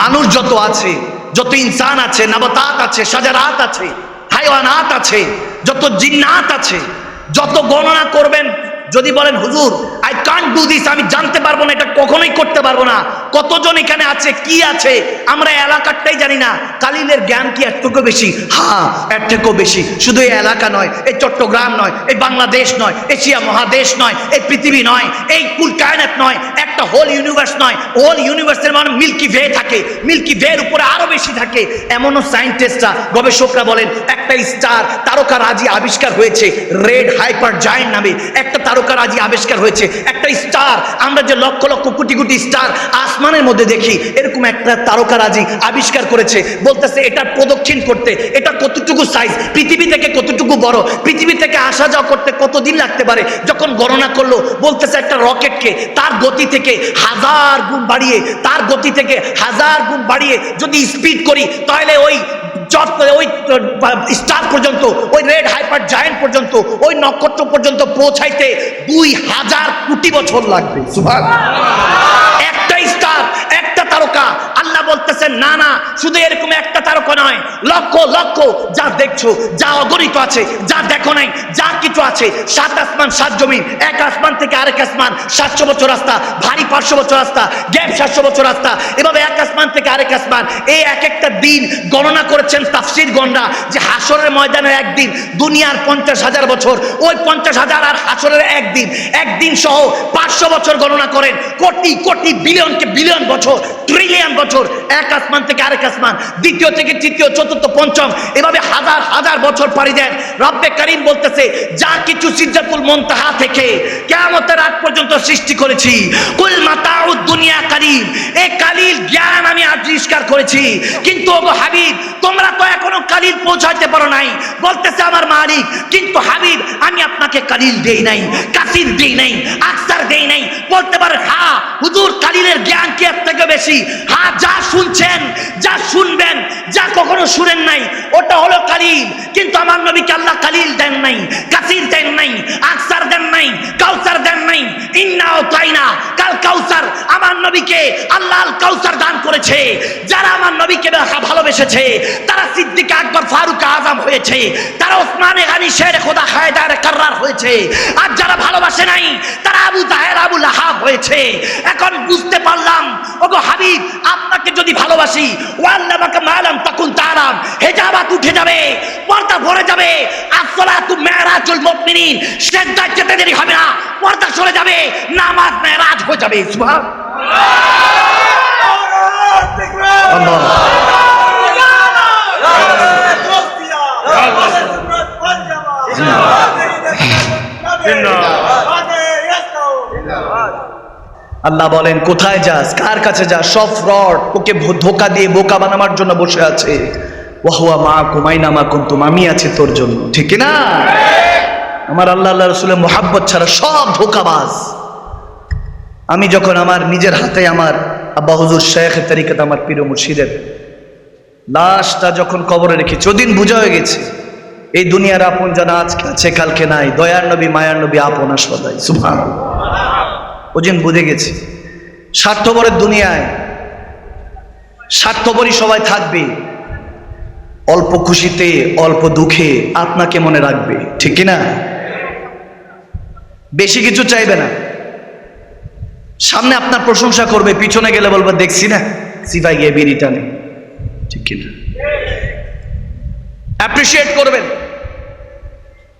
মানুষ যত আছে, যত ইনসান আছে, নবতাত আছে, সাজারাত আছে, হাইওয়ানাত আছে, যত জিন্নাত আছে, যত গণনা করবেন, যদি বলেন, হুজুর আই কান্ট ডু দিস আমি জানতে পারব না, এটা কখনোই করতে পারব না। কতজন এখানে আছে, কি আছে, আমরা এলাকারটাই জানি না। কালিলের জ্ঞান কি একটুকু বেশি? হ্যাঁ থেকেও বেশি। শুধু এই এলাকা নয়, এই চট্টগ্রাম নয়, এই বাংলাদেশ নয়, এশিয়া মহাদেশ নয়, এই পৃথিবী নয়, এই কুল কায়নাত নয় একটা হোল ইউনিভার্স নয় হোল ইউনিভার্সের মানে মিল্কি ভে থাকে। মিল্কি ভের উপরে আরও বেশি থাকে। এমনও সায়েন্টিস্টরা গবেষকরা বলেন, একটা স্টার তারকারাজি আবিষ্কার হয়েছে রেড হাইপার জায়েন্ট নামে। একটা তারকারাজি আবিষ্কার হয়েছে, একটা স্টার আমরা যে লক্ষ লক্ষ কোটি কোটি স্টার আসমানের মধ্যে দেখি, এরকম একটা তারকারাজি আবিষ্কার করেছে। বলতেছে, এটা প্রদক্ষিণ করতে, এটা কতটুকু সাইজ পৃথিবী থেকে কতটুকু বড়? পৃথিবী থেকে আসা যাওয়া করতে কতদিন লাগতে পারে? যখন গণনা করল, বলতেছে একটা রকেটকে তার গতি থেকে হাজার গুণ বাড়িয়ে, তার গতি থেকে হাজার গুণ বাড়িয়ে যদি স্পিড করি, তাহলে ওই ওই স্টার পর্যন্ত, ওই রেড হাইপার জায়েন্ট পর্যন্ত, ওই নক্ষত্র পর্যন্ত পৌঁছাইতে দুই হাজার কোটি বছর লাগবে। একটা স্টার একটা তারকা, আল্লাহ বলতেছেন, না না, শুধু এরকম একটা তারকা নয়। লক্ষ লক্ষ যা দেখছ, যা অগণিত আছে, যা দেখো নাই, যা কিছু আছে, সাত আসমান, সাত জমিন, এক আসমান থেকে আরেক আসমান, সাতশো বছর রাস্তা, ভারী পাঁচশো বছর রাস্তা, গ্যাপ সাতশো বছর রাস্তা, এভাবে এক আসমান থেকে আরেক আসমান এই এক একটা দিন গণনা করেছেন তাফসির গণরা যে হাসরের ময়দানের একদিন, দুনিয়ার পঞ্চাশ হাজার বছর, ওই পঞ্চাশ হাজার আর হাসরের একদিন একদিন সহ পাঁচশো বছর গণনা করেন, কোটি কোটি, বিলিয়নকে বিলিয়ন বছর ট্রিলিয়ন বছর এক আসমান থেকে আরেক আসমান, দ্বিতীয় থেকে তৃতীয়, চতুর্থ, পঞ্চম, এভাবে হাজার হাজার বছর পাড়ি দেন রব্বে করিম বলতেছে, যা কিছু সিদ্ধাতুল মন্তাহা থেকে কেমতের আগ পর্যন্ত সৃষ্টি করেছি, কুল মাতাউদ দুনিয়া কালিম এ কালিল জ্ঞান আমি আবিষ্কার করেছি। কিন্তু ওগো হাবিব, তোমরা তো এখনও কালিল পৌঁছাইতে পারো নাই। বলতেছে আমার মালিক, কিন্তু হাবিব, আমি আপনাকে কালিল দেই নাই, কাসির দেই নাই, আকসার দেই নাই। বলতে পারে হ্যাঁ হুজুর, কালিলের জ্ঞান কি এর থেকে বেশি? হ্যাঁ যা শুনছেন, যা শুনবেন, যা কখনো শুনেন নাই, ওটা হলো কালিল। কিন্তু আমার নবীকে আল্লাহ কালিল দেন নাই, কাসির দেন নাই, আকসার দেন নাই, কাউসার দেন নাই। ইন্নাও তাইনা, কাল কাউসার আমার নবীকে আল্লাহ আল কাউসার দান করেছে। যারা আমার নবীকে ভালোবেসেছে, তারা সিদ্দিক আকবর, ফারুক আজম হয়েছে, তারা ওসমানে গানি, শের খোদা, হায়দার কার্রার হয়েছে। আর যারা ভালোবাসে নাই, তারা আবু তাহের, আবু লাহাব হয়েছে। এখন বুঝতে পারলাম, ওগো হাবিব, আপনাকে যদি ভালোবাসি, ওয়াল্লামাকে মালাম তখন তারাম হেজাবাত উঠে যাবে, পর্দা ভরে যাবে। আসসালাতু মেরাজুল মুমিনিন সেজদায় যেতে দেরি হবে না, পর্দা সরে যাবে, নামাজ মেরাজ হয়ে যাবে, সুবহান। আল্লাহ বলেন, কোথায় যাস? কার কাছে যাস? সব ফ্রড ওকে ধোকা দিয়ে বোকা বানাবার জন্য বসে আছে। ওয়াহুয়া মা কুমাইনা মা কুন্তুম আমি আছি তোর জন্য। ঠিক না? আমার আল্লাহ আল্লাহ রসুলের মোহাব্বত ছাড়া সব ধোকাবাজ। আমি যখন আমার নিজের হাতে আমার আব্বা হুজুর শেখ তরিকাত আমার প্রিয় মুর্শিদের লাশটা যখন কবরে রেখেছি ওদিন বোঝা হয়ে গেছে, এই দুনিয়ার আপন জানা আজকে আছে, কালকে নাই, দয়ার নবী, মায়ার নবী, আপন আর সদাই সুভান ওদিন বুঝে গেছি। স্বার্থপরের দুনিয়ায়, স্বার্থপরই সবাই থাকবে। অল্প খুশিতে, অল্প দুঃখে আপনাকে মনে রাখবে। ঠিক কি না বেশি কিছু চাইবে না। সামনে আপনার প্রশংসা করবে, পিছনে গেলে বলবে, দেখছি না সিফাই গিয়ে বিড়িটা নেই। ঠিক কিনা? অ্যাপ্রিসিয়েট করবেন।